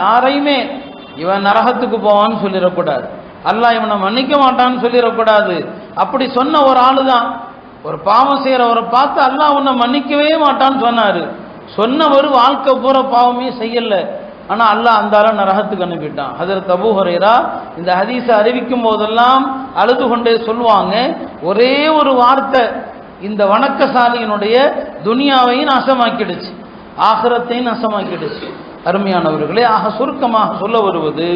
யாரையுமே இவன் நரகத்துக்கு போவான்னு சொல்லிடக்கூடாது. அல்லாஹ் இவனை மன்னிக்க மாட்டான்னு சொல்லிடக்கூடாது. அப்படி சொன்ன ஒரு ஆளு தான் ஒரு பாவம் செய்யறவரை பார்த்து அல்லாஹ் உன்னை மன்னிக்கவே மாட்டான்னு சொன்னாரு. சொன்னவர் வாழ்க்கை பூரா பாவமே செய்யல. ஆனால் அல்லாஹ் அந்த நரகத்துக்கு அனுப்பிட்டான். அதில் தபு ஹுரைரா இந்த ஹதீஸை அறிவிக்கும் போதெல்லாம் அழுது கொண்டே சொல்லுவாங்க ஒரே ஒரு வார்த்தை இந்த வணக்கசாலியினுடைய துனியாவையும் நாசமாக்கிடுச்சு. ஆகிரத்தையும் நாசமாக்கிடுச்சு. அருமையானவர்களே ஆக சுருக்கமாக சொல்ல வருவது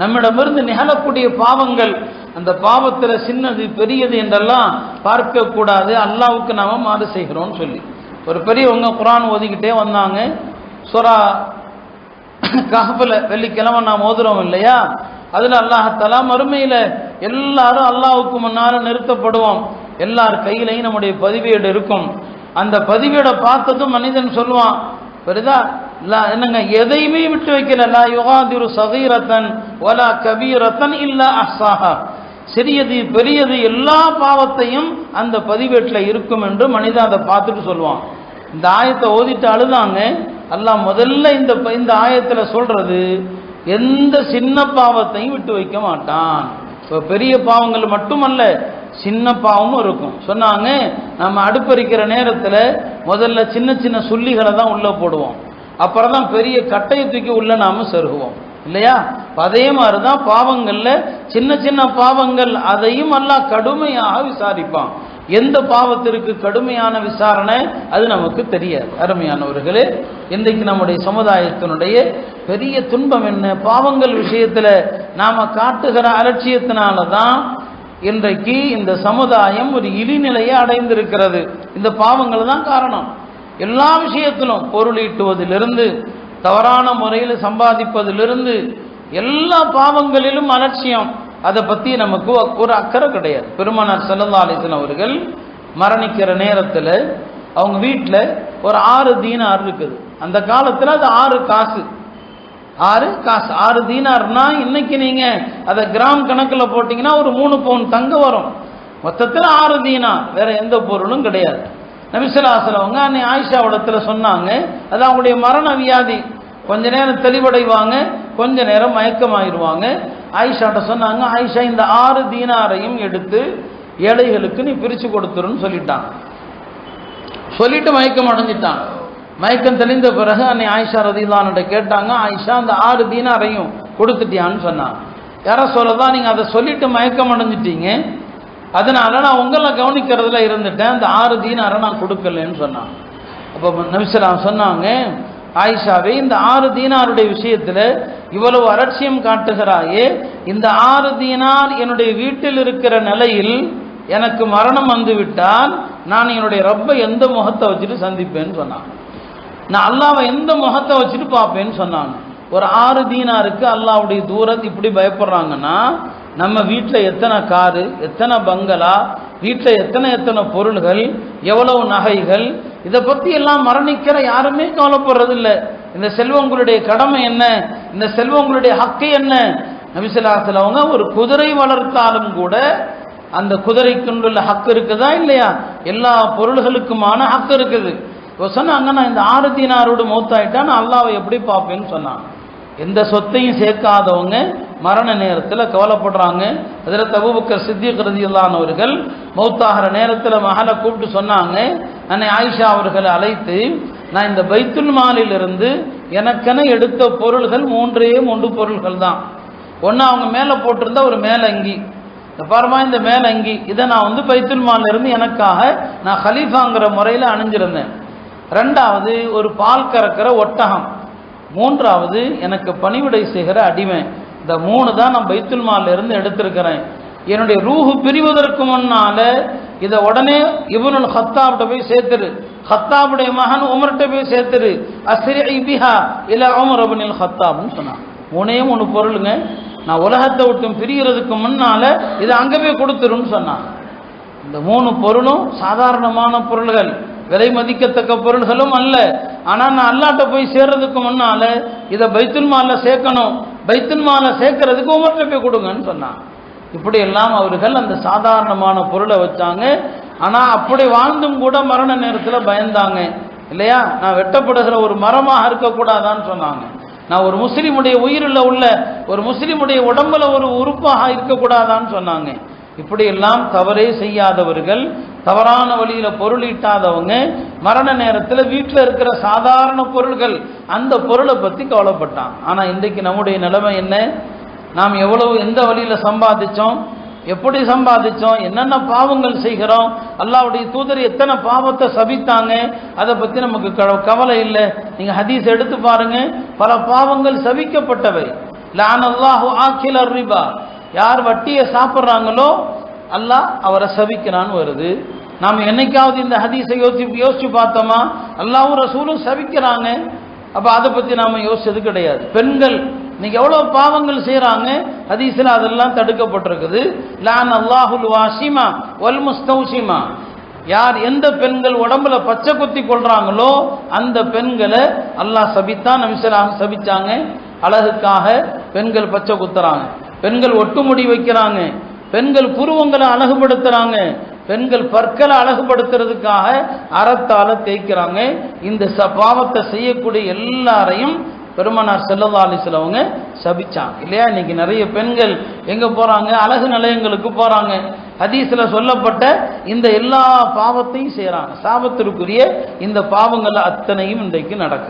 நம்மிடமிருந்து நிகழக்கூடிய பாவங்கள் அந்த பாவத்தில் சின்னது பெரியது என்றெல்லாம் பார்க்கக்கூடாது. அல்லாவுக்கு நாம் மாறு செய்கிறோம்னு சொல்லி. ஒரு பெரியவங்க குரான் ஓதிக்கிட்டே வந்தாங்க. சுரா கஹபில் வெள்ளிக்கிழமை நாம் ஓதுறோம் இல்லையா? அதில் அல்லாஹத்தலா மறுமையில் எல்லாரும் அல்லாவுக்கு முன்னால் நிறுத்தப்படுவோம். எல்லார் கையிலையும் நம்முடைய பதிவேடு இருக்கும். அந்த பதிவேடை பார்த்ததும் மனிதன் சொல்லுவான் பெரிதா என்னங்க எதையுமே விட்டு வைக்கல. லா யுகாதிரு சகீரத்தன் ஒலா கபீரத்தன் இல்லா அஹ்சாஹா. சிறியது பெரியது எல்லா பாவத்தையும் அந்த பதிவேட்டில் இருக்கும் என்று மனிதன் அதை பார்த்துட்டு சொல்லுவான். இந்த ஆயத்தை ஓதிட்டு அழுதாங்க. அல்லாஹ் முதல்ல இந்த இந்த ஆயத்தில் சொல்றது எந்த சின்ன பாவத்தையும் விட்டு வைக்க மாட்டான். இப்போ பெரிய பாவங்கள் மட்டுமல்ல சின்ன பாவமும் இருக்கும். சொன்னாங்க நம்ம அடுப்பறிக்கிற நேரத்தில் முதல்ல சின்ன சின்ன சொல்லிகளை தான் உள்ளே போடுவோம். அப்புறம் தான் பெரிய கட்டையை தூக்கி உள்ள நாம செருகுவோம். இல்லையா? அதே மாதிரி தான் பாவங்கள்ல சின்ன சின்ன பாவங்கள் அதையும் எல்லாம் கடுமையாக விசாரிப்பான். எந்த பாவத்திற்கு கடுமையான விசாரணை? அது நமக்கு தெரியாது. அருமையானவர்களே இன்றைக்கு நம்முடைய சமுதாயத்தினுடைய பெரிய துன்பம் என்ன? பாவங்கள் விஷயத்துல நாம காட்டுகிற அலட்சியத்தினால தான் இன்றைக்கு இந்த சமுதாயம் ஒரு இழிநிலையை அடைந்திருக்கிறது. இந்த பாவங்கள் தான் காரணம். எல்லா விஷயத்திலும் பொருள் ஈட்டுவதிலிருந்து தவறான முறையில் சம்பாதிப்பதிலிருந்து எல்லா பாவங்களிலும் அலட்சியம். அதை பற்றி நமக்கு ஒரு அக்கறை கிடையாது. பெருமானார் செல்லல்லா அலிசன் அவர்கள் மரணிக்கிற நேரத்தில் அவங்க வீட்டில் ஒரு ஆறு தீனார் இருக்குது. அந்த காலத்தில் அது ஆறு காசு. ஆறு காசு. ஆறு தீனார்னா இன்னைக்கு நீங்கள் அதை கிராம் கணக்கில் போட்டிங்கன்னா ஒரு மூணு பவுன் தங்க வரும். மொத்தத்தில் ஆறு தீனார் வேற எந்த பொருளும் கிடையாது. நபிசலாசலவங்க அன்னை ஆயிஷா ஆயிஷாவிடத்துல சொன்னாங்க. அது அவங்களுடைய மரண வியாதி. கொஞ்ச நேரம் தெளிவடைவாங்க கொஞ்ச நேரம் மயக்கமாயிருவாங்க. ஆயிஷாட்ட சொன்னாங்க ஆயிஷா இந்த ஆறு தீனாரையும் எடுத்து ஏழைகளுக்கு நீ பிரித்து கொடுத்துருன்னு சொல்லிட்டான். சொல்லிட்டு மயக்கம் அடைஞ்சிட்டான். மயக்கம் தெளிந்த பிறகு அன்னை ஆயிஷா ரதிலான்ட்ட கேட்டாங்க ஆயிஷா அந்த ஆறு தீனாரையும் கொடுத்துட்டியான்னு சொன்னான். யாரோ சொல்லதான் நீங்கள் அதை சொல்லிட்டு மயக்கம் அடைஞ்சிட்டீங்க. அதனால நான் உங்களை கவனிக்கிறதுல இருந்துட்டேன். அந்த ஆறு தீனாரை நான் கொடுக்கலன்னு சொன்னான் அப்போ நபிசலாம் சொன்னாங்க ஆயிஷாவே இந்த ஆறு தீனாருடைய விஷயத்தில் இவ்வளவு அலட்சியம் காட்டுகிறாயே இந்த ஆறு தீனார் என்னுடைய வீட்டில் இருக்கிற நிலையில் எனக்கு மரணம் வந்துவிட்டால் நான் என்னுடைய ரப்பை எந்த முகத்தை வச்சுட்டு சந்திப்பேன்னு சொன்னான் நான் அல்லாவை எந்த முகத்தை வச்சுட்டு பார்ப்பேன்னு சொன்னாங்க. ஒரு ஆறு தீனாருக்கு அல்லாவுடைய தூரத்து இப்படி பயப்படுறாங்கன்னா நம்ம வீட்டில் எத்தனை காரு எத்தனை பங்களா வீட்டில் எத்தனை எத்தனை பொருள்கள் எவ்வளவு நகைகள் இதை பற்றி எல்லாம் மரணிக்கிற யாருமே கவலைப்படுறதில்ல. இந்த செல்வங்களுடைய கடமை என்ன? இந்த செல்வங்களுடைய ஹக்கு என்ன? நபிசல்லாத்தில் அவங்க ஒரு குதிரை வளர்த்தாலும் கூட அந்த குதிரைக்குள்ள ஹக்கு இருக்குதா இல்லையா? எல்லா பொருள்களுக்குமான ஹக்கு இருக்குது. இப்போ சொன்னாங்க நான் இந்த ஆறு தீனாரோடு மௌத்தாயிட்டா நான் அல்லாவை எப்படி பார்ப்பேன்னு சொன்னான் எந்த சொத்தையும் சேர்க்காதவங்க மரண நேரத்தில் கவலைப்படுறாங்க. அதில் தபுபக்கர் சித்திக் ரதியில்லானவர்கள் மௌத்தாகிற நேரத்தில் மகளை கூப்பிட்டு சொன்னாங்க. அன்னை ஆயிஷா அவர்களை அழைத்து நான் இந்த பைத்துல் மாலிலிருந்து எனக்கென எடுத்த பொருள்கள் மூன்றே மூன்று பொருள்கள் தான். ஒன்று அவங்க மேலே போட்டிருந்த ஒரு மேலங்கி. இந்த பாருமா இந்த மேலங்கி. இதை நான் வந்து பைத்துல் மால்ல இருந்து எனக்காக நான் ஹலீஃபாங்கிற முறையில் அணிஞ்சிருந்தேன். ரெண்டாவது ஒரு பால் கறக்கிற ஒட்டகம். மூன்றாவது எனக்கு பணிவிடை செய்கிற அடிமை. இந்த மூணு தான் நான் பைத்துல் மால்ல இருந்து எடுத்திருக்கிறேன். என்னுடைய ரூஹு பிரிவதற்கு முன்னால இதை உடனே இவனுல் ஹத்தாப்ட போய் சேர்த்துரு ஹத்தாபுடைய மகன் உமர்கிட்ட போய் சேர்த்துரு அஸ்ரி பிஹா இல்ல உமர் அபனில் ஹத்தாப்னு சொன்னான். மூணே மூணு பொருளுங்க. நான் உலகத்தை விட்டும் பிரிகிறதுக்கு முன்னால இதை அங்கே போய் கொடுத்துருன்னு சொன்னான். இந்த மூணு பொருளும் சாதாரணமான பொருள்கள். விலை மதிக்கத்தக்க பொருள்களும் அல்ல. ஆனால் நான் அல்லாட்ட போய் சேர்றதுக்கு முன்னால இதை பைத்துல் மாலில் சேர்க்கணும். பைத்துல் மால்ல சேர்க்கறதுக்கு உமர்கிட்ட போய் கொடுங்கன்னு சொன்னான். இப்படி எல்லாம் அவர்கள் அந்த சாதாரணமான பொருளை வச்சாங்க. ஆனால் அப்படி வாழ்ந்தும் கூட மரண நேரத்தில் பயந்தாங்க. இல்லையா? நான் வெட்டப்படுகிற ஒரு மரமாக இருக்கக்கூடாதான்னு சொன்னாங்க. நான் ஒரு முஸ்லீமுடைய உயிரில் உள்ள ஒரு முஸ்லீமுடைய உடம்புல ஒரு உறுப்பாக இருக்கக்கூடாதான்னு சொன்னாங்க. இப்படியெல்லாம் தவறே செய்யாதவர்கள் தவறான வழியில் பொருள் ஈட்டாதவங்க மரண நேரத்தில் வீட்டில் இருக்கிற சாதாரண பொருள்கள் அந்த பொருளை பற்றி கவலைப்பட்டான். ஆனால் இன்றைக்கு நம்முடைய நிலைமை என்ன? நாம் எவ்வளவு எந்த வழியில் சம்பாதிச்சோம்? எப்படி சம்பாதிச்சோம்? என்னென்ன பாவங்கள் செய்கிறோம்? அல்லாவுடைய தூதர் எத்தனை பாவத்தை சபித்தாங்க? அதை பற்றி நமக்கு க- கவலை இல்லை. நீங்கள் ஹதீஸ் எடுத்து பாருங்கள் பல பாவங்கள் சபிக்கப்பட்டவை. லான் அல்லாஹு ஆக்கில் ரிபா. யார் வட்டியை சாப்பிட்றாங்களோ அல்லாஹ் அவரை சபிக்கிறான்னு வருது. நாம் என்னைக்காவது இந்த ஹதீஸை யோசிச்சு யோசிச்சு பார்த்தோமா? அல்லாவும் ரசூலும் சபிக்கிறாங்க. அப்போ அதை பற்றி நாம் யோசிச்சது கிடையாது. பெண்கள் இன்னைக்கு எவ்வளோ பாவங்கள் செய்கிறாங்க ஹதீஸில் அதெல்லாம் தடுக்கப்பட்டிருக்குது. லான் அல்லாஹுல் வாசிமா வல் முஸ்தௌசிமா. யார் எந்த பெண்கள் உடம்புல பச்சை குத்தி கொள்றாங்களோ அந்த பெண்களை அல்லாஹ் சபித்தான் நபிசலாக சபிச்சாங்க. அழகுக்காக பெண்கள் பச்சை குத்துறாங்க. பெண்கள் ஒட்டுமுடி வைக்கிறாங்க. பெண்கள் புருவங்களை அழகுபடுத்துறாங்க. பெண்கள் பற்களை அழகுபடுத்துறதுக்காக அறத்தால தேய்க்கிறாங்க. இந்த ச பாவத்தை செய்யக்கூடிய எல்லாரையும் பெருமனார் செல்லல்லா சிலவங்க சபிச்சாங்க. இல்லையா? இன்னைக்கு நிறைய பெண்கள் எங்க போறாங்க? அழகு நிலையங்களுக்கு போறாங்க. ஹதீஸில் சொல்லப்பட்ட இந்த எல்லா பாவத்தையும் செய்கிறாங்க சாபத்திற்குரிய இந்த பாவங்கள் அத்தனையும் இன்றைக்கு நடக்கும்